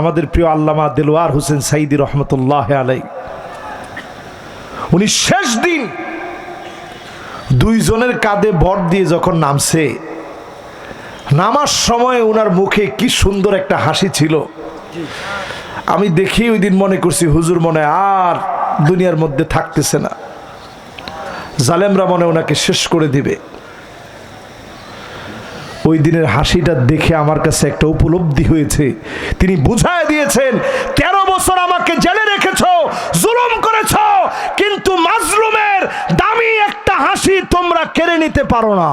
আমাদের প্রিয় আল্লামা দেলোয়ার হোসেন সাইদি রহমতুল্লাহ আলাই। উনি শেষ দিন দুইজনের কাঁধে ভর দিয়ে যখন নামছে, নামার সময় ওনার মুখে কি সুন্দর একটা হাসি ছিল। আমি দেখি ওই দিন মনে করছি, হুজুর মনে আর দুনিয়ার মধ্যে থাকতেছে না। জালেমরা মনে ওনাকে শেষ করে দিবে। ওই দিনের হাসিটা দেখে আমার কাছে একটা উপলব্ধি হয়েছে। তিনি বুঝায় দিয়েছেন, তেরো বছর আমাকে জেলে রেখেছ, জুলুম করেছ, কিন্তু মাজলুমের দামি একটা হাসি তোমরা কেড়ে নিতে পারো না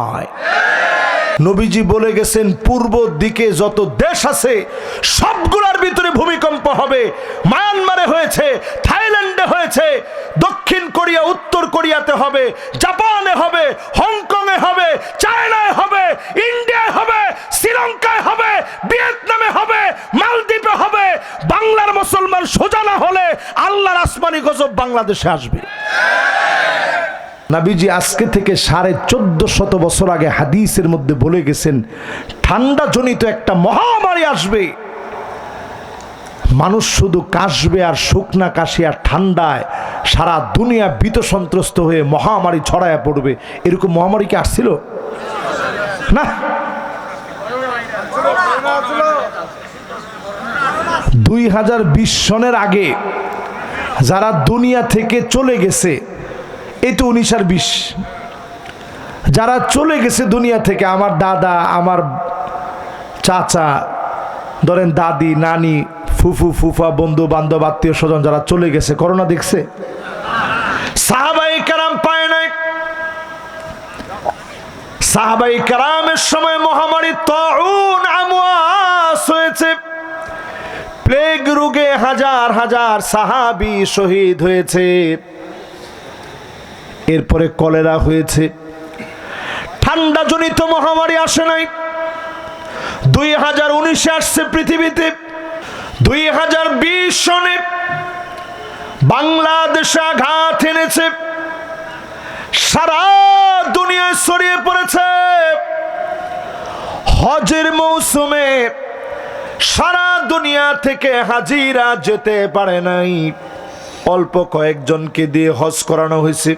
নবীজি বলে গেছেন, পূর্ব দিকে যত দেশ আছে সবগুলোর ভিতরে ভূমিকম্প হবে। মায়ানমারে হয়েছে, থাইল্যান্ডে হয়েছে, দক্ষিণ কোরিয়া, উত্তর কোরিয়াতে হবে, জাপানে হবে, হংকংয়ে হবে, চায়নায় হবে, ইন্ডিয়ায় হবে, শ্রীলঙ্কায় হবে, ভিয়েতনামে হবে, মালদ্বীপে হবে। বাংলার মুসলমান সোজা না হলে আল্লাহর আসমানি গজব বাংলাদেশে আসবে। নাবিজি আজকে থেকে সাড়ে চোদ্দ শত বছর আগে হাদিসের মধ্যে বলে গেছেন ঠান্ডা জনিত একটা মহামারী আসবে। মানুষ শুধু কাশবে আর শুকনা কাশি আর ঠান্ডায় সারা দুনিয়া ভীত সন্ত্রস্ত হয়ে মহামারী ছড়ায় পড়বে। এরকম মহামারী কি আসছিল? না? দুই হাজার বিশ সনের আগে যারা দুনিয়া থেকে চলে গেছে, এই তো উনিশ আর বিশ। যারা চলে গেছে দুনিয়া থেকে, আমার দাদা, আমার চাচা, ধরেন দাদি, নানি ফুফু ফুফা বন্ধু, বান্ধব, আত্মীয় স্বজন যারা চলে গেছে, করোনা দেখছে। সাহাবাই কারাম পায় নাই। সাহাবাই কারামের সময় মহামারী তরুণ আমোয়াস হয়েছে। প্লেগ রোগে হাজার হাজার সাহাবি শহীদ হয়েছে। এরপরে কলেরা হয়েছে। ঠান্ডা জনিত মহামারী আসে নাই। দুই হাজার উনিশে আসছে পৃথিবীতে। দুই হাজার বিশ সনে বাংলাদেশে আঘাত এনেছে। সারা দুনিয়ায় ছড়িয়ে পড়েছে। হজের মৌসুমে সারা দুনিয়া থেকে হাজিরা যেতে পারে নাই। অল্প কয়েকজনকে দিয়ে হজ করানো হয়েছে।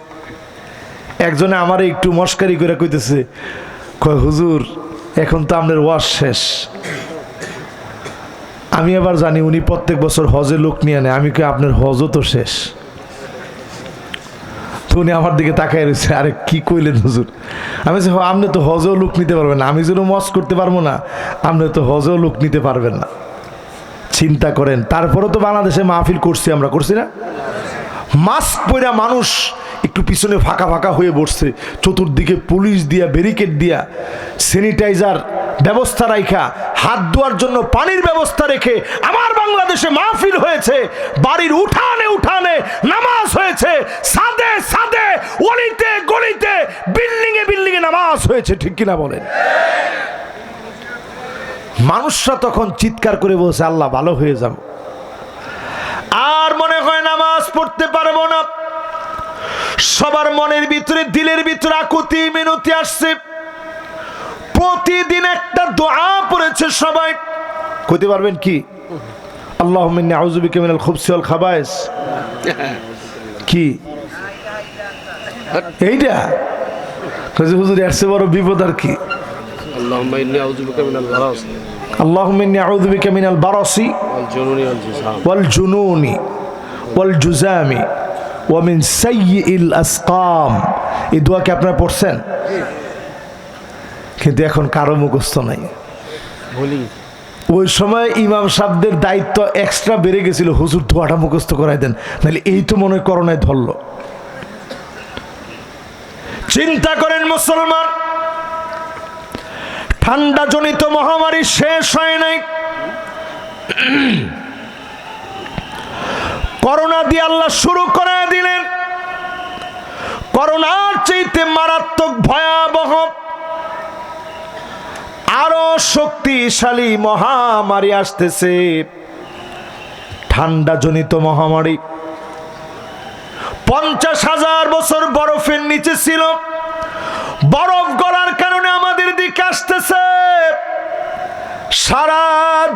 একজনে আমার একটু মস্কারি করে কইতেছে, কয়, হুজুর, এখন তো আপনার ওয়াশ শেষ। আমি আবার জানি উনি প্রত্যেক বছর হজে লোক নিয়ে নেয়। আমি কই আপনার হজও তো শেষ। তো উনি আমার দিকে তাকায় রয়েছে আরে কি কইলেন হুজুর? আমি বলছি, আপনি তো হজেও লোক নিতে পারবেন না। আমি যেন মজ করতে পারব না আপনি তো হজেও লোক নিতে পারবেন না। চিন্তা করেন। তারপরে তো বাংলাদেশে মাহফিল করছি আমরা করছি না? মাস্ক পরা মানুষ একটু পিছনে ফাঁকা ফাঁকা হয়ে বসছে। চতুর্দিকে পুলিশ দিয়া ব্যারিকেড দিয়া স্যানিটাইজার ব্যবস্থা রাখা হাত ধোয়ার জন্য পানির ব্যবস্থা রেখে আমার বাংলাদেশে মাহফিল হয়েছে। বাড়ির উঠানে উঠানে নামাজ হয়েছে। সাদে সাদে, অলিতে গলিতে বিল্ডিং এ বিল্ডিং এ নামাজ হয়েছে, ঠিক কিনা বলেন? মানুষরা তখন চিৎকার করে বলছে, আল্লাহ, ভালো হয়ে যাও। আর মনে হয় নামাজ পড়তে পারব না। সবার মনের ভিতরে দিলের ভিতরে আকুতি মিনতি আসছে। প্রতিদিন একটা দোয়া পড়েছে সবাই। কইতে পারবেন কি? আল্লাহ আউজুবিকে মিনাল খুবসিয়াল খাবায়স কি? এইটা? হুজুর আসছে বড় বিপদ আর কি? আল্লাহ বারসি। ওয়াল জুনুনি ওয়াল জুজামি ওয়ামিন সাইয়িল আসকাম। এই দোয়াকে আপনারা পড়ছেন? কিন্তু এখন কারও মুখস্থ নাই। ওই সময় ইমাম সাহেবদের দায়িত্ব এক্সট্রা বেড়ে গেছিল। হুজুর ধোয়াটা মুখস্থ করাই দেন। নাহলে এই তো মনে করোনায় ধরল। চিন্তা করেন মুসলমান ঠান্ডা জনিত মহামারী শেষ হয় নাই। করোনা দিয়ে আল্লাহ শুরু করে করোনার চাইতে মারাত্মক ভয়াবহ, আরও শক্তিশালী মহামারী আসতেছে। ঠান্ডা জনিত মহামারী। পঞ্চাশ হাজার বছর বরফের নিচে ছিল। বরফ গলার কারণে আমাদের দিকে আসতেছে। সারা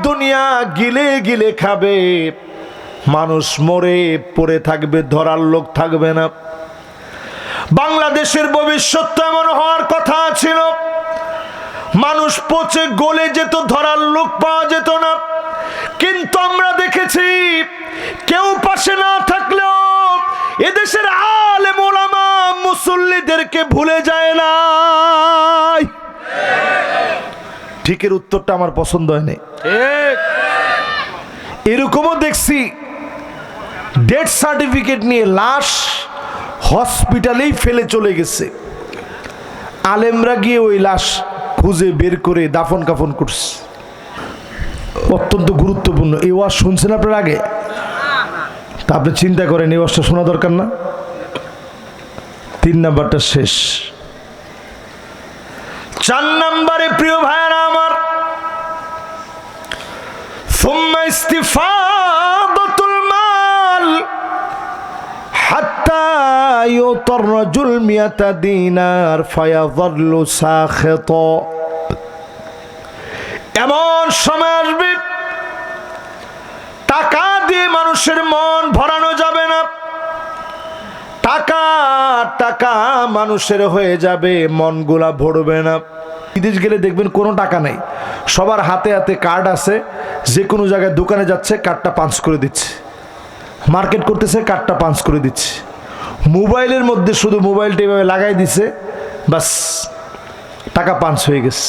দুনিয়া গিলে গিলে খাবে। মানুষ মরে পড়ে থাকবে, ধরার লোক থাকবে না। বাংলাদেশের ভবিষ্যৎ তো এমন হওয়ার কথা ছিল। মানুষ পচে গলে যেত ধরার লোক পাওয়া যেত না। কিন্তু আমরা দেখেছি কেউ পাশে না থাকলেও এদেশের আলে মোলামা মুসল্লিদেরকে ভুলে যায় না। ঠিকের উত্তরটা আমার পছন্দ হয়নি। এরকমও দেখছি ডেথ সার্টিফিকেট নিয়ে লাশ হসপিটালেই ফেলে চলে গেছে। আলেমরা গিয়ে ওই লাশ খুঁজে বের করে দাফন কাফন করছে। অত্যন্ত গুরুত্বপূর্ণ। এ ওয়াজ শুনছেন আপনার আগে? তা আপনি চিন্তা করেন এ ওয়াজটা শোনা দরকার না? তিন নাম্বারটা শেষ। চার নাম্বারে প্রিয় ভাইয়ারা আমার, সোম্মা ইস্তিফা ইউতর রাজুল মিয়াতা দিনার ফায়াযাল্লু সাখিত। এমন সময় আসবে, টাকা দিয়ে মানুষের মন ভরানো যাবে না। টাকা টাকা মানুষের হয়ে যাবে, মনগুলা ভরবে না। বিদেশ গেলে দেখবেন কোনো টাকা নেই। সবার হাতে হাতে কার্ড আছে যে কোনো জায়গায় দোকানে যাচ্ছে, কার্ডটা পাঞ্চ করে দিচ্ছে। মার্কেট করতেছে, কার্ডটা পাঞ্চ করে দিচ্ছে। মোবাইলের মধ্যে শুধু মোবাইলটা এভাবে লাগাই দিছে, বাস, টাকা পাঞ্চ হয়ে গেছে।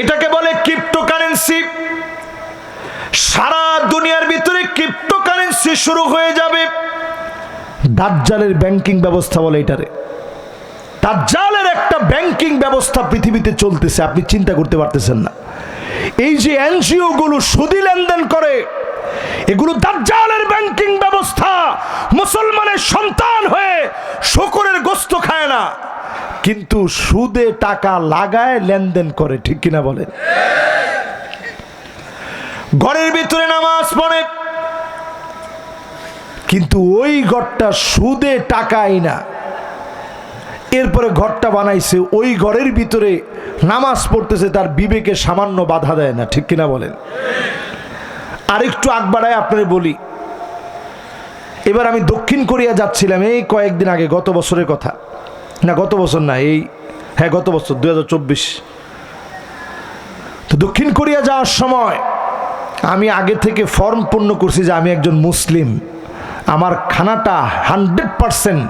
এটাকে বলে ক্রিপ্টোকারেন্সি সারা দুনিয়ার ভিতরে ক্রিপ্টোকারেন্সি শুরু হয়ে যাবে। দাজ্জালের ব্যাংকিং ব্যবস্থা বলে এটারে। দাজ্জালের একটা ব্যাংকিং ব্যবস্থা পৃথিবীতে চলতেছে, আপনি চিন্তা করতে পারতেছেন না। এই যে এনজিও গুলো সুদি লেনদেন করে এগুলো দাজ্জালের ব্যাংকিং ব্যবস্থা। মুসলমানের সন্তান হয়ে শকরের গোস্ত খায় না। কিন্তু সুদে টাকা লাগায় লেনদেন করে, ঠিক কিনা বলেন? ঘরের ভিতরে নামাজ পড়ে, কিন্তু ওই ঘরটা সুদে টাকাই না। এরপরে ঘরটা বানাইছে, ওই ঘরের ভিতরে নামাজ পড়তেছে, তার বিবেকে সামান্য বাধা দেয় না, ঠিক কিনা বলেন? আরেকটু আগ বাড়ায় আপনারে বলি। এবার আমি দক্ষিণ কোরিয়া যাচ্ছিলাম, এই কয়েকদিন আগে, গত বছরের কথা। না, গত বছর না, এই হ্যাঁ গত বছর দু হাজার চব্বিশ। তো দক্ষিণ কোরিয়া যাওয়ার সময় আমি আগে থেকে ফর্ম পূর্ণ করছি যে আমি একজন মুসলিম। আমার খানাটা হান্ড্রেড পারসেন্ট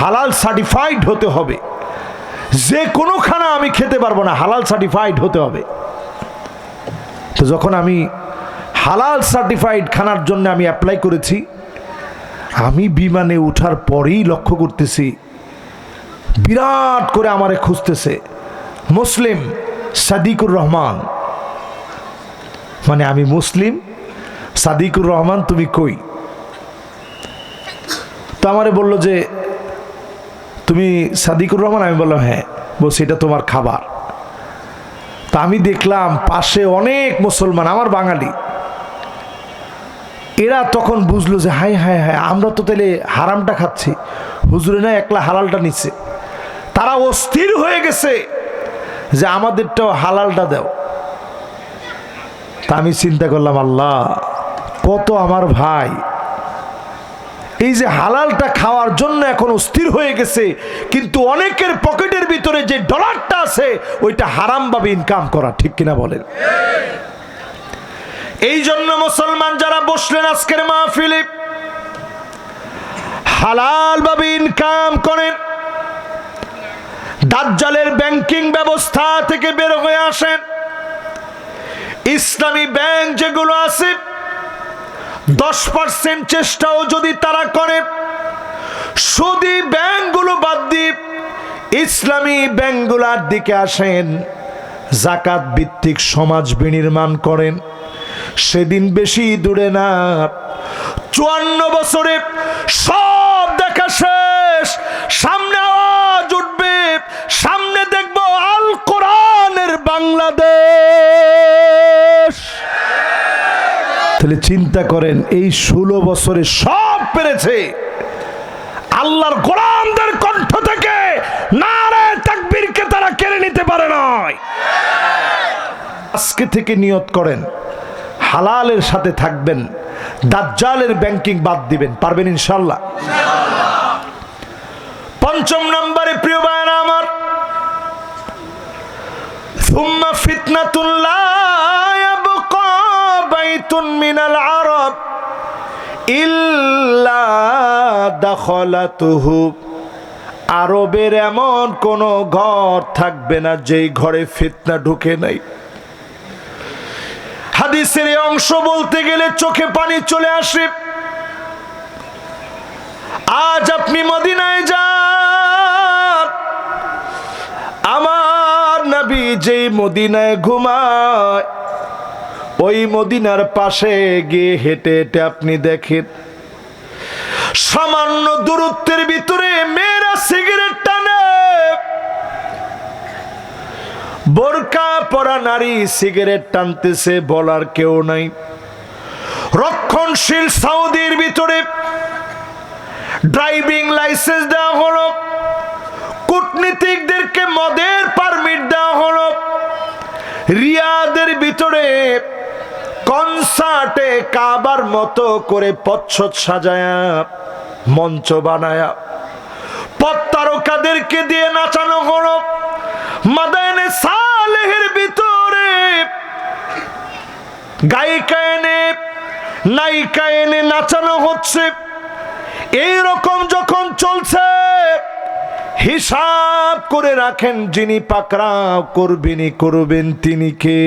হালাল সার্টিফাইড হতে হবে। যে কোনো খানা আমি খেতে পারব না, হালাল সার্টিফাইড হতে হবে। তো যখন আমি হালাল সার্টিফাইড খানার জন্য আমি অ্যাপ্লাই করেছি। আমি বিমানে ওঠার পরেই লক্ষ্য করতেছি, বিরাট করে আমারে খুঁজতেছে, মুসলিম সাদিকুর রহমান। মানে আমি মুসলিম সাদিকুর রহমান, তুমি কই? তো আমারে বলল যে, তুমি সাদিকুর রহমান? আমি বললাম হ্যাঁ। বলছি, এটা তোমার খাবার। তা আমি দেখলাম পাশে অনেক মুসলমান, আমার বাঙালি। এরা তখন বুঝলো যে হাই হাই হাই আমরা তো তাহলে হারামটা খাচ্ছি। হুজুরে না একলা হালালটা নিচ্ছে তারা অস্থির হয়ে গেছে যে, আমাদেরটাও হালালটা দাও। তা আমি চিন্তা করলাম, আল্লাহ, কত আমার ভাই। এই যে হালালটা খাওয়ার জন্য এখন অস্থির হয়ে গেছে, কিন্তু অনেকের পকেটের ভিতরে যে ডলারটা আছে, ওইটা হারামভাবে ইনকাম করা, ঠিক কিনা বলেন? এই জন্য মুসলমান যারা বসলেন আজকের মাহফিলে, হালাল ভাবে ইনকাম করেন, দাজ্জালের ব্যাংকিং ব্যবস্থা থেকে বের হয়ে আসেন, ইসলামী ব্যাংক যেগুলো আছে, দশ পার্সেন্ট চেষ্টাও যদি তারা করে সুদি ব্যাংকগুলো বাদ দিয়ে ইসলামী ব্যাংকগুলার দিকে আসেন, জাকাত ভিত্তিক সমাজ বিনির্মাণ করেন। সেদিন বেশি দূরে না। চুয়ান্ন বছরে সব দেখা শেষ। সামনে আওয়াজ উঠবে, সামনে দেখব আল কোরআনের বাংলাদেশ। তাহলে চিন্তা করেন, এই ষোলো বছরে সব পেরেছে। আল্লাহর গোলামদের কণ্ঠ থেকে নারে তাকবীরকে তারা কেড়ে নিতে পারে নয় আজকে থেকে নিয়ত করেন হালালের সাথে থাকবেন, দাজ্জালের ব্যাংকিং বাদ দিবেন, পারবেন ইনশাল্লাহ পঞ্চম নম্বরে প্রিয় বায়না আমার, সুম্মা বাইতুন মিনাল আরব ইল্লা দাখলাতুহু। আরবের এমন কোনো ঘর থাকবে না যেই ঘরে ফিতনা ঢুকে নাই। হাদিসের অংশ বলতে গেলে চোখে পানি চলে আসে। আজ আপনি মদিনায় যান। আমার নবী যেই মদিনায় ঘুমায়, ওই মদিনার পাশে গিয়ে হেঁটে হেঁটে আপনি দেখেন, সামান্য দূরত্বের ভিতরে মেয়েরা সিগারেট টানে বোরকা পরা নারী সিগারেট টানতেছে বলার কেউ নাই। রক্ষণশীল সাউদির ভিতরে ড্রাইভিং লাইসেন্স দেওয়া হলো। কূটনীতিকদেরকে মদের পারমিট দেওয়া হলো। রিয়াদের ভিতরে কনসার্টে কাবার মতো করে পচ্ছদ সাজায়া, মঞ্চ বানায়া। পত্তারকাদেরকে দিয়ে নাচানো হলো। গায়িকা এনে নায়িকা এনে নাচানো হচ্ছে। এই রকম যখন চলছে, হিসাব করে রাখেন যিনি পাকড়াও করবেনই করবেন তিনি কে।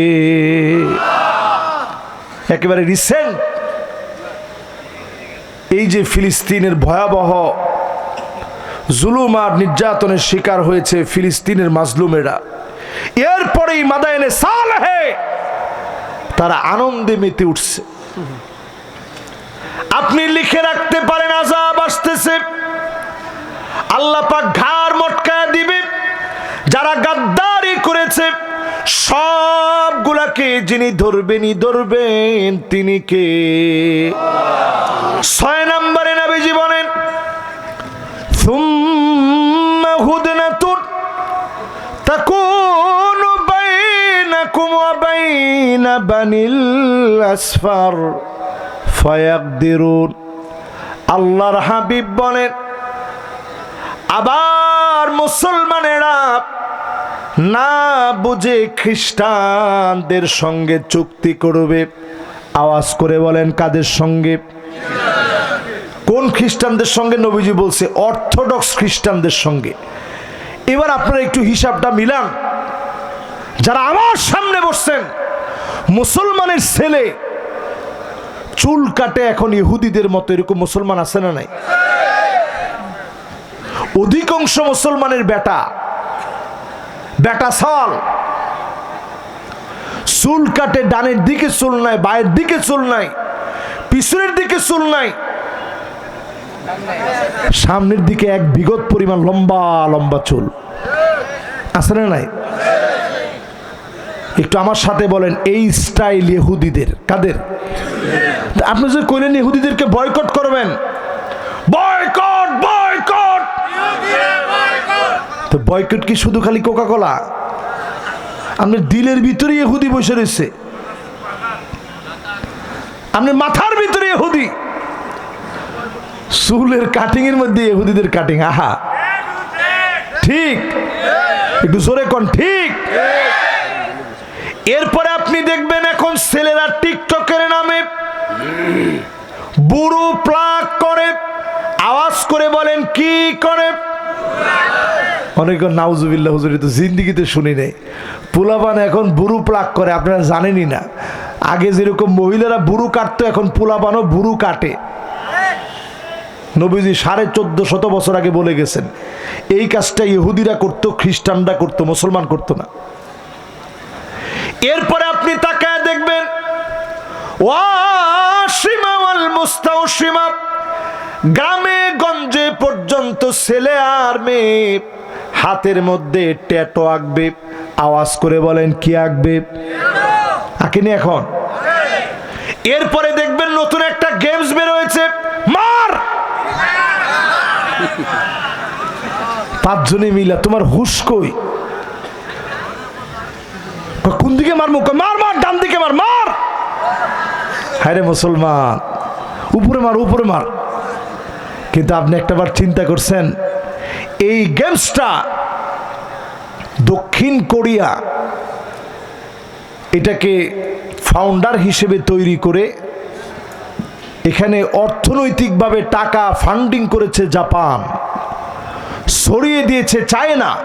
একেবারে রিসেন্ট এই যে ফিলিস্তিনের ভয়াবহ জুলুম আর নির্যাতনের শিকার হয়েছে ফিলিস্তিনের মাজলুমেরা। এরপরেই মাদায়নে সালহে তারা আনন্দে মেতে উঠছে। আপনি লিখে রাখতে পারেন, আজাব আসতেছে। আল্লাহ পাক ঘাড় মটকায় দিবে। যারা গাদ্দারি করেছে, সবগুলাকে যিনি ধরবেনই ধরবেন, তিনি কে? ছয় নম্বরে নবীজি বলেন ثم وبين بني الأسفر فيقدرون আল্লাহর হাবিব বলেন আবার মুসলমানেরা না বুঝে খ্রিস্টানদের সঙ্গে চুক্তি করবে আওয়াজ করে বলেন কাদের সঙ্গে কোন খ্রিস্টানদের সঙ্গে নবীজি বলছে অর্থোডক্স খ্রিস্টানদের সঙ্গে এবার আপনারা একটু হিসাবটা মিলান যারা আমার সামনে বসছেন, মুসলমানের ছেলে, চুল কাটে এখন ইহুদিদের মতো, এরকম মুসলমান আছে না নাই? অধিকাংশ মুসলমানের বেটা বেটা সল, চুল কাটে ডানের দিকে, চুল নাই, বায়ের দিকে চুল নাই, পিছনের দিকে চুল নাই, সামনের দিকে এক বিগত পরিমাণ লম্বা লম্বা চুল। আছে না নাই? একটু আমার সাথে বলেন, এই স্টাইল ইহুদিদের, কাদের? আপনি যে কইলেন ইহুদিদেরকে বয়কট করবেন, বয়কট বয়কট! তো বয়কট কি শুধু খালি কোকা কোলা আপনার দিলের ভিতরে ইহুদি বসে রয়েছে। আপনার মাথার ভিতরে ইহুদি। চুলের কাটিং এর মধ্যে ইহুদিদের কাটিং আহা। ঠিক। একটু জোরে কোন, ঠিক। এরপরে আপনি দেখবেন এখন ছেলেরা টিকটকের নামে বুড়ো প্লাগ করে, আওয়াজ করে বলেন, কি করে? অনেক নাউজুবিল্লাহ হুজুরি তো জিন্দিগিতে শুনি নেই। পোলাপান এখন বুড়ু প্লাগ করে, আপনারা জানেনই না। আগে যেরকম মহিলারা বুড়ু কাটতো, এখন পোলাপানও বুড়ু কাটে। নবীজি সাড়ে চোদ্দ শত বছর আগে বলে গেছেন, এই কাজটা ইহুদিরা করতো, খ্রিস্টানরা করতো, মুসলমান করতো না। এরপরে আপনি তাকায় দেখবেন গ্রামে গঞ্জে পর্যন্ত ছেলে আর মেয়ে হাতের মধ্যে ট্যাটো আঁকবে, আওয়াজ করে বলেন, কি আঁকবে? আঁকেনি এখন? এরপরে দেখবেন নতুন একটা গেমস বের হয়েছে মার! পাঁচজনে মিলা, তোমার হুশ কই? কয়, মার দিকে মারমু কয়, মার মার। হায় রে মুসলমান উপরে মার উপরে মার। কিন্তু আপনি একটাবার চিন্তা করছেন এই গেমসটা দক্ষিণ কোরিয়া এটাকে ফাউন্ডার হিসেবে তৈরি করে এখানে অর্থনৈতিকভাবে টাকা ফান্ডিং করেছে জাপান। ছড়িয়ে দিয়েছে চায়না।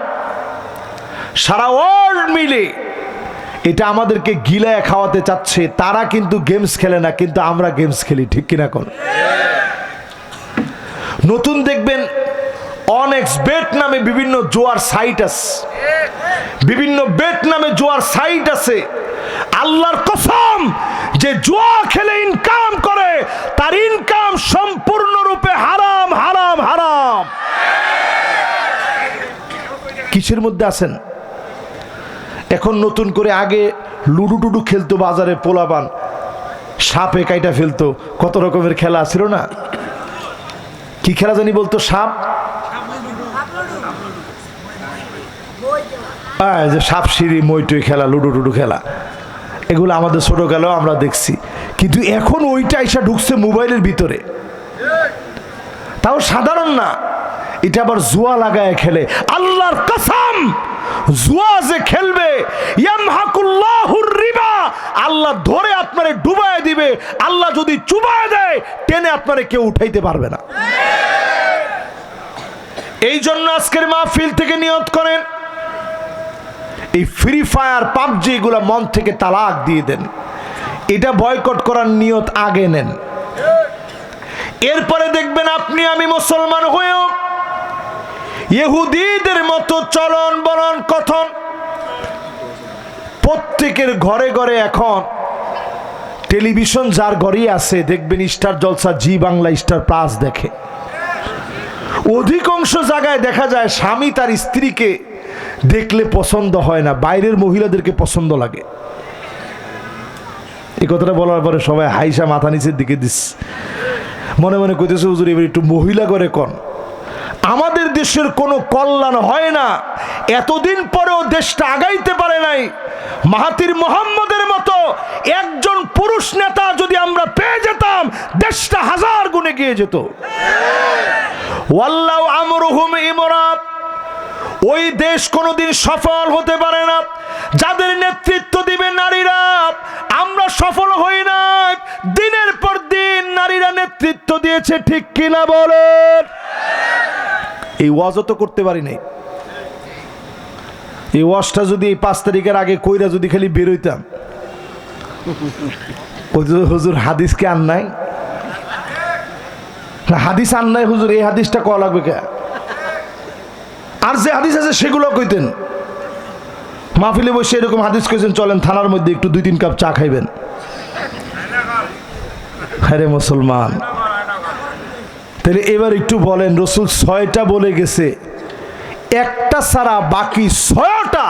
সারা ওয়ার্ল্ড মিলে এটা আমাদেরকে গিলায় খাওয়াতে চাচ্ছে। তারা কিন্তু গেমস খেলে না, কিন্তু আমরা গেমস খেলি, ঠিক কিনা কোন? নতুন দেখবেন অনেক্স বেট নামে বিভিন্ন জোয়ার সাইট আছে। বিভিন্ন বেট নামে জোয়ার সাইট আছে। আল্লাহর কসম, যে জুয়া খেলে ইনকাম করে, তার ইনকাম সম্পূর্ণরূপে হারাম হারাম হারাম। কিসের মধ্যে আছেন? এখন নতুন করে আগে লুডু টুডু খেলতো বাজারে পোলাবান সাপে কাইটা ফেলতো। কত রকমের খেলা ছিল না? কি খেলা জানি বলতো? সাপ? হ্যাঁ যে সাপ, সিঁড়ি মইটই খেলা, লুডু টুডু খেলা। এগুলো আমাদের ছোটোকালেও আমরা দেখছি। কিন্তু এখন ওইটা এসে ঢুকছে মোবাইলের ভিতরে। তাও সাধারণ না। এটা আবার জুয়া লাগায় খেলে। আল্লাহর কসম! জুয়া যে খেলবে আল্লাহ ধরে আপনারে ডুবায় দিবে, আল্লাহ যদি চুবায় দেয়, টেনে আপনারে কেউ উঠাইতে পারবে না। এই জন্য আজকের মাহফিল থেকে নিয়ত করেন, এই ফ্রি ফায়ার পাবজি এগুলো মন থেকে তালাক দিয়ে দেন। এটা বয়কট করার নিয়ত আগে নেন। এরপরে দেখবেন আপনি আমি মুসলমান হয়েও ইহুদিদের মতো চলন বলন কথন প্রত্যেকের ঘরে ঘরে এখন টেলিভিশন যার ঘরেই আছে, দেখবেন Star Jalsha, Zee Bangla, Star Plus দেখে। অধিকাংশ জায়গায় দেখা যায় স্বামী তার স্ত্রীকে দেখলে পছন্দ হয় না, বাইরের মহিলাদেরকে পছন্দ লাগে। এই কথাটা বলার পরে সবাই হাইসা মাথা নিচের দিকে দিস। মনে মনে কইতেছে, হুজুর, এবার একটু মহিলা করে কন। দেশের কোনো কল্যাণ হয় না। এতদিন পরেও দেশটা আগাইতে পারে নাই। মাহাতির মোহাম্মদের মতো একজন পুরুষ নেতা যদি আমরা পেয়ে যেতাম, দেশটা হাজার গুণে গিয়ে যেত। ওয়াল্লাহ আমরুহুম ওই দেশ কোনোদিন সফল হতে পারে না। যাদের নেতৃত্ব দিবে নারীরা, আমরা সফল হই না। দিনের পর দিন নারীরা নেতৃত্ব দিয়েছে, ঠিক কিনা বলেন? এই ওয়াজও তো করতে পারি নাই। এই ওয়াজটা যদি এই পাঁচ তারিখের আগে কইরা যদি খালি বেরোইতাম হুজুর হাদিসকে আন নাই? হাদিস আন নাই হুজুর, এই হাদিসটা কয়া লাগবে কে? আর যে হাদিস আছে সেগুলো কইতেন। মাহফিলে বসে এরকম হাদিস কইছেন, চলেন থানার মধ্যে একটু দুই তিন কাপ চা খাইবেন। হ্যাঁ মুসলমান। তাহলে এবার একটু বলেন, রসুল ছয়টা বলে গেছে। একটা ছাড়া বাকি ছয়টা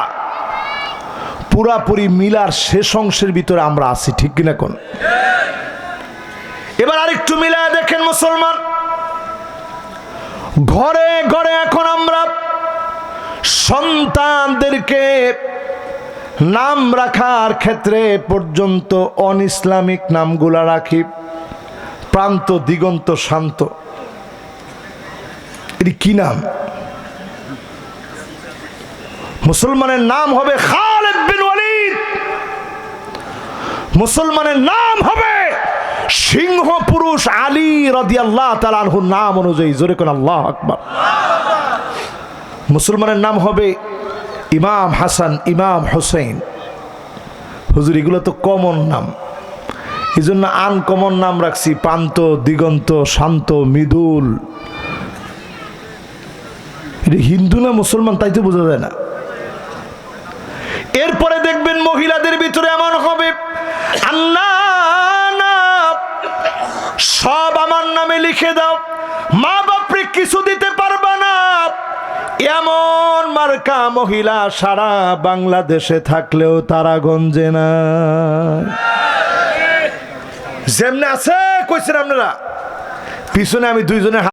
পুরাপুরি মিলার শেষ অংশের ভিতরে আমরা আছি, ঠিক কিনা কোন? এবার আরেকটু মিলায় দেখেন মুসলমান। ঘরে ঘরে এখন আমরা সন্তানদেরকে নাম রাখার ক্ষেত্রে পর্যন্ত অন ইসলামিক নামগুলা রাখি, প্রান্ত দিগন্ত শান্ত। এটি কি নাম? মুসলমানের নাম হবে খালেদ বিন ওয়ালিদ। মুসলমানের নাম হবে সিংহ পুরুষ আলী রাদিয়াল্লাহ তাআলার নাম অনুযায়ী, জোরে কোন আল্লাহ আকবার। মুসলমানের নাম হবে ইমাম হাসান, ইমাম হোসেন হুজুর, এগুলো তো কমন নাম। এই জন্য আনকমন নাম রাখছি, পান্ত, দিগন্ত, শান্ত, মৃদুল। এটা হিন্দু না মুসলমান, তাই তো বোঝা যায় না। এরপরে দেখবেন মহিলাদের ভিতরে এমন হবে, আল্লাহ, সব আমার নামে লিখে দাও, মা বাপরে কিছু দিতে পারবা না। এমন মার্কা মহিলা সারা বাংলাদেশে থাকলেও তারা গঞ্জে না। যেমনে আছে, কইছেন আপনারা, পিছনে আমি দুইজনে